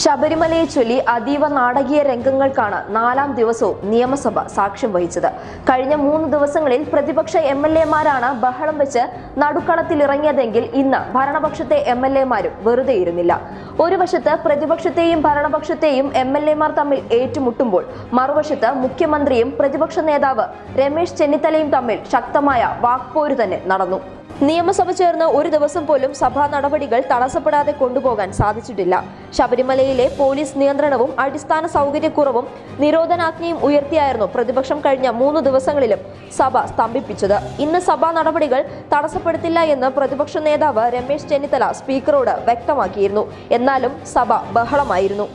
ശബരിമലയെ ചൊല്ലി അതീവ നാടകീയ രംഗങ്ങൾക്കാണ് നാലാം ദിവസവും നിയമസഭ സാക്ഷ്യം വഹിച്ചത്. കഴിഞ്ഞ മൂന്ന് ദിവസങ്ങളിൽ പ്രതിപക്ഷ എം എൽ എമാരാണ് ബഹളം വെച്ച് നടുക്കളത്തിലിറങ്ങിയതെങ്കിൽ ഇന്ന് ഭരണപക്ഷത്തെ എം എൽ എമാരും വെറുതെ ഇരുന്നില്ല. ഒരു വശത്ത് പ്രതിപക്ഷത്തെയും ഭരണപക്ഷത്തെയും എം എൽ എമാർ തമ്മിൽ ഏറ്റുമുട്ടുമ്പോൾ മറുവശത്ത് മുഖ്യമന്ത്രിയും പ്രതിപക്ഷ നേതാവ് രമേശ് ചെന്നിത്തലയും തമ്മിൽ ശക്തമായ വാക്പോര് തന്നെ നടന്നു. നിയമസഭ ചേർന്ന് ഒരു ദിവസം പോലും സഭാ നടപടികൾ തടസ്സപ്പെടാതെ കൊണ്ടുപോകാൻ സാധിച്ചിട്ടില്ല. ശബരിമലയിലെ പോലീസ് നിയന്ത്രണവും അടിസ്ഥാന സൗകര്യക്കുറവും നിരോധനാജ്ഞയും ഉയർത്തിയായിരുന്നു പ്രതിപക്ഷം കഴിഞ്ഞ മൂന്ന് ദിവസങ്ങളിലും സഭ സ്തംഭിപ്പിച്ചത്. ഇന്ന് സഭാ നടപടികൾ തടസ്സപ്പെടുത്തില്ല എന്ന് പ്രതിപക്ഷ നേതാവ് രമേശ് ചെന്നിത്തല സ്പീക്കറോട് വ്യക്തമാക്കിയിരുന്നു. എന്നാലും സഭ ബഹളമായിരുന്നു.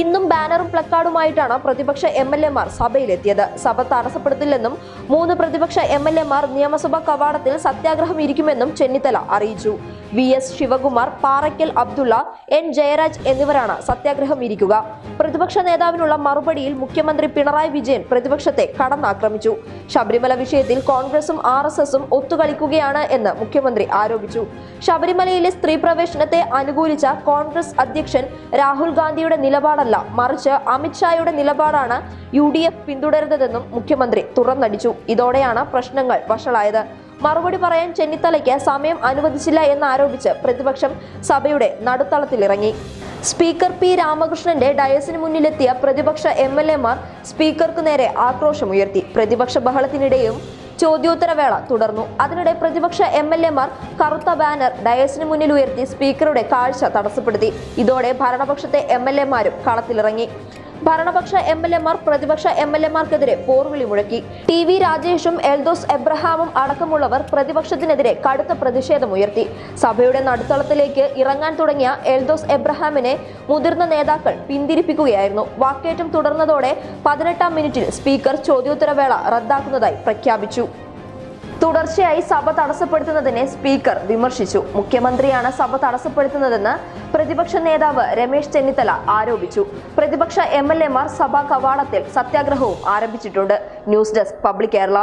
ഇന്നും ബാനറും പ്ലക്കാർഡുമായിട്ടാണ് പ്രതിപക്ഷ എം എൽ എമാർ സഭയിലെത്തിയത്. സഭ തടസ്സപ്പെടുത്തില്ലെന്നും മൂന്ന് പ്രതിപക്ഷ എം എൽ എമാർ നിയമസഭാ കവാടത്തിൽ സത്യാഗ്രഹം ഇരിക്കുമെന്നും ചെന്നിത്തല അറിയിച്ചു. V S Sivakumar Paraykkal Abdulla N Jayaraj എന്നിവരാണ് സത്യാഗ്രഹം ഇരിക്കുക. പ്രതിപക്ഷ നേതാവിനുള്ള മറുപടിയിൽ മുഖ്യമന്ത്രി പിണറായി വിജയൻ പ്രതിപക്ഷത്തെ കടന്നാക്രമിച്ചു. ശബരിമല വിഷയത്തിൽ കോൺഗ്രസും ആർ എസ് എസും ഒത്തുകളിക്കുകയാണ് എന്ന് മുഖ്യമന്ത്രി ആരോപിച്ചു. ശബരിമലയിലെ സ്ത്രീ പ്രവേശനത്തെ അനുകൂലിച്ച കോൺഗ്രസ് അധ്യക്ഷൻ രാഹുൽ ഗാന്ധിയുടെ നിലപാടല്ല മറിച്ച് അമിത്ഷായുടെ നിലപാടാണ് യു ഡി എഫ് പിന്തുടരുന്നതെന്നും മുഖ്യമന്ത്രി തുറന്നടിച്ചു. ഇതോടെയാണ് പ്രശ്നങ്ങൾ വഷളായത്. മറുപടി പറയാൻ ചെന്നിത്തലയ്ക്ക് സമയം അനുവദിച്ചില്ല എന്നാരോപിച്ച് പ്രതിപക്ഷം സഭയുടെ നടുത്തളത്തിലിറങ്ങി. സ്പീക്കർ പി രാമകൃഷ്ണന്റെ ഡയസിന് മുന്നിലെത്തിയ പ്രതിപക്ഷ എം എൽ എമാർ സ്പീക്കർക്ക് നേരെ ആക്രോശമുയർത്തി. പ്രതിപക്ഷ ബഹളത്തിനിടെയും ചോദ്യോത്തരവേള തുടർന്നു. അതിനിടെ പ്രതിപക്ഷ എം എൽ എമാർ കറുത്ത ബാനർ ഡയസിന് മുന്നിൽ ഉയർത്തി സ്പീക്കറുടെ കാഴ്ച തടസ്സപ്പെടുത്തി. ഇതോടെ ഭരണപക്ഷത്തെ എം എൽ എമാരും കളത്തിലിറങ്ങി. ഭരണപക്ഷ എം എൽ എമാർ പ്രതിപക്ഷ എം എൽ എമാർക്കെതിരെ പോർവിളി മുഴക്കി. ടി വി രാജേഷും എൽദോസ് എബ്രഹാമും അടക്കമുള്ളവർ പ്രതിപക്ഷത്തിനെതിരെ കടുത്ത പ്രതിഷേധമുയർത്തി സഭയുടെ നടുത്തളത്തിലേക്ക് ഇറങ്ങാൻ തുടങ്ങിയ എൽദോസ് എബ്രഹാമിനെ മുതിർന്ന നേതാക്കൾ പിന്തിരിപ്പിക്കുകയായിരുന്നു. വാക്കേറ്റം തുടർന്നതോടെ പതിനെട്ടാം മിനിറ്റിൽ സ്പീക്കർ ചോദ്യോത്തരവേള റദ്ദാക്കുന്നതായി പ്രഖ്യാപിച്ചു. തുടർച്ചയായി സഭ തടസ്സപ്പെടുത്തുന്നതിനെ സ്പീക്കർ വിമർശിച്ചു. മുഖ്യമന്ത്രിയാണ് സഭ തടസ്സപ്പെടുത്തുന്നതെന്ന് പ്രതിപക്ഷ നേതാവ് രമേശ് ചെന്നിത്തല ആരോപിച്ചു. പ്രതിപക്ഷ എം എൽ എമാർ സഭാ കവാടത്തിൽ സത്യാഗ്രഹവും ആരംഭിച്ചിട്ടുണ്ട്. News desk public Kerala.